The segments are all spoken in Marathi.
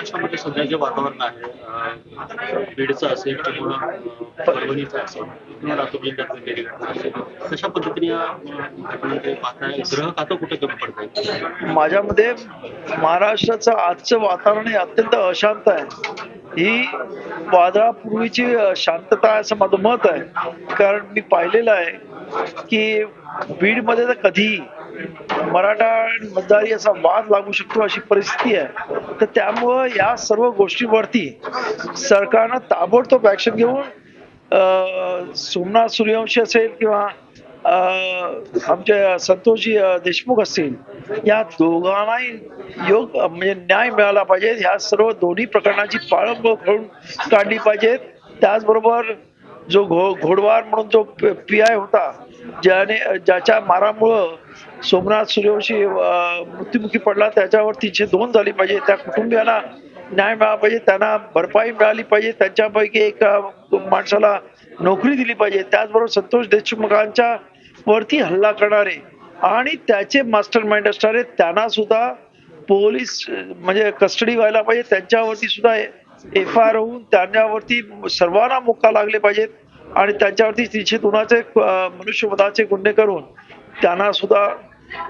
महाराष्ट्रामध्ये सध्या जे वातावरण आहे बीडचं असेल किंवा परभणीचं असेल किंवा लातूर जिल्ह्यात गेली घटना असेल कशा पद्धतीने या घटनांकडे पाहताय ग्रह खातं कुठे कमी पडत आहे माझ्यामध्ये महाराष्ट्राचं आजचं वातावरण हे अत्यंत अशांत आहे. ही वादळापूर्वीची शांतता आहे असं माझं मत आहे. कारण मी पाहिलेलं आहे की बीडमध्ये तर कधीही मराठा मतदारी असा वाद लागू शकतो अशी परिस्थिती आहे. तर त्यामुळं या सर्व गोष्टीवरती सरकारनं ताबडतोब ऍक्शन घेऊन सोमनाथ सूर्यवंशी असेल किंवा आमचे संतोषजी देशमुख असतील या दोघांनाही योग म्हणजे न्याय मिळाला पाहिजे. ह्या सर्व दोन्ही प्रकरणाची पाळंबळ करून काढली पाहिजेत त्याचबरोबर जो घो घोडवार म्हणून जो पी आय होता ज्याने ज्याच्या मारामुळं सोमनाथ सूर्यवंशी मृत्युमुखी पडला त्याच्यावर तीनशे दोन झाली पाहिजे. त्या कुटुंबियांना न्याय मिळाला पाहिजे. त्यांना भरपाई मिळाली पाहिजे. त्यांच्यापैकी एक माणसाला नोकरी दिली पाहिजे. त्याचबरोबर संतोष देशमुखांच्या वरती हल्ला करणारे आणि त्याचे मास्टर माइंड असणारे त्यांना सुद्धा पोलीस म्हणजे कस्टडी व्हायला पाहिजे. त्यांच्यावरती सुद्धा एफ आय आर होऊन त्यांच्यावरती सर्वांना मुक्का लागले पाहिजेत आणि त्यांच्यावरती तीनशे दोनाचे मनुष्यवधाचे गुन्हे करून त्यांना सुद्धा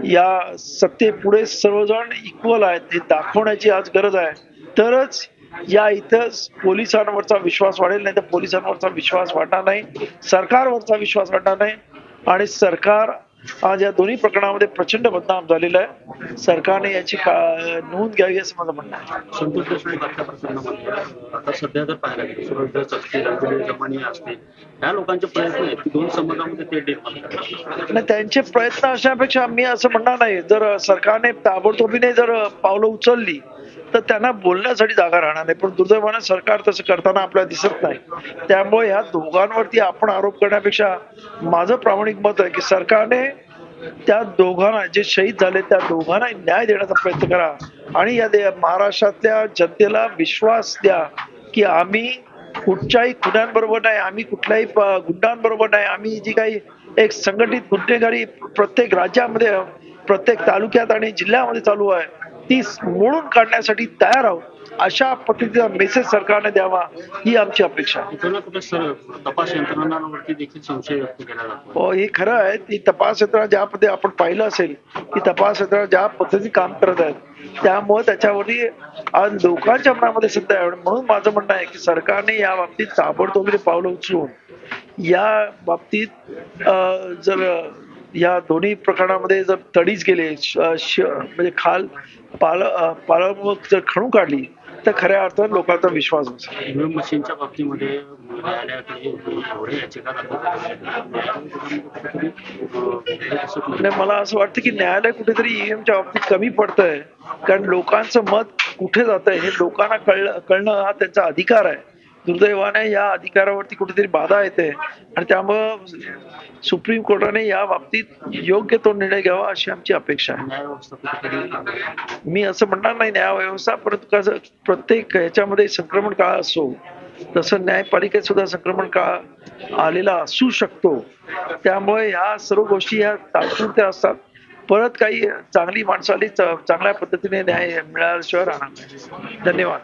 या सत्तेपुढे सर्वजण इक्वल आहेत हे दाखवण्याची आज गरज आहे. तरच या इथं पोलिसांवरचा विश्वास वाढेल नाही तर पोलिसांवरचा विश्वास वाढणार नाही सरकारवरचा विश्वास वाढणार नाही आणि सरकार आज या दोन्ही प्रकरणामध्ये प्रचंड बदनाम झालेलं आहे. सरकारने याची नोंद घ्यावी असं माझं म्हणणं आहे. संतोष देशमुख प्रकरणामध्ये आता सध्या जर पाहायला गेलं सुरज असतील ह्या लोकांचे प्रयत्न आहेत. की दोन समाजामध्ये ते निर्माण. आणि त्यांचे प्रयत्न असण्यापेक्षा मी असं म्हणणार नाही. जर सरकारने ताबडतोबीने जर पावलं उचलली तर त्यांना बोलण्यासाठी जागा राहणार नाही. पण दुर्दैवानं सरकार तसं करताना आपल्याला दिसत नाही. त्यामुळे ह्या दोघांवरती आपण आरोप करण्यापेक्षा माझं प्रामाणिक मत आहे की सरकारने त्या दोघांना जे शहीद झाले त्या दोघांना न्याय देण्याचा प्रयत्न करा. आणि या दे- महाराष्ट्रातल्या जनतेला विश्वास द्या की आम्ही कुठच्याही खुन्यांबरोबर नाही आम्ही कुठल्याही प- गुंडांबरोबर नाही आम्ही जी काही एक संघटित गुन्हेगारी प्रत्येक राज्यामध्ये प्रत्येक तालुक्यात आणि जिल्ह्यामध्ये चालू आहे. ती मोडून काढण्यासाठी तयार आहोत अशा पद्धतीचा मेसेज सरकारने द्यावा ही आमची अपेक्षा तपास यंत्रणांवरती देखील संशय व्यक्त केला जातो हो हे खरं आहे ती तपास यंत्रणा ज्या पद्धती आपण पाहिलं असेल की तपास यंत्रणा ज्या पद्धतीने काम करत आहेत त्यामुळे त्याच्यावरती आज लोकांच्या मनामध्ये सध्या आहे. म्हणून माझं म्हणणं आहे की सरकारने या बाबतीत ताबडतोबीने पावलं उचलून या बाबतीत जर या दोन्ही प्रकरणामध्ये जर तडीच गेले म्हणजे खाल पाल पालमुख जर खणून काढली तर खऱ्या अर्थात लोकांचा विश्वास बसेल. मशीनच्या बाबतीमध्ये मला असं वाटतं की न्यायालय कुठेतरी ईव्हीएमच्या बाबतीत कमी पडतंय कारण लोकांचं मत कुठे जात आहे हे लोकांना कळलं कळणं हा त्यांचा अधिकार आहे. दुर्दैवाने या अधिकारावरती कुठेतरी बाधा येते. आणि त्यामुळं सुप्रीम कोर्टाने या बाबतीत योग्य तो निर्णय घ्यावा अशी आमची अपेक्षा आहे. मी असं म्हणणार नाही न्यायव्यवस्था परंतु कसं प्रत्येक ह्याच्यामध्ये संक्रमण काळ असो तसं न्यायपालिकेत सुद्धा संक्रमण काळ आलेला असू शकतो. त्यामुळे ह्या सर्व गोष्टी ह्या तात्पुरत्या असतात. परत काही चांगली माणसं आली च- चांगल्या पद्धतीने न्याय मिळाल्याशिवाय राहणार नाही. धन्यवाद.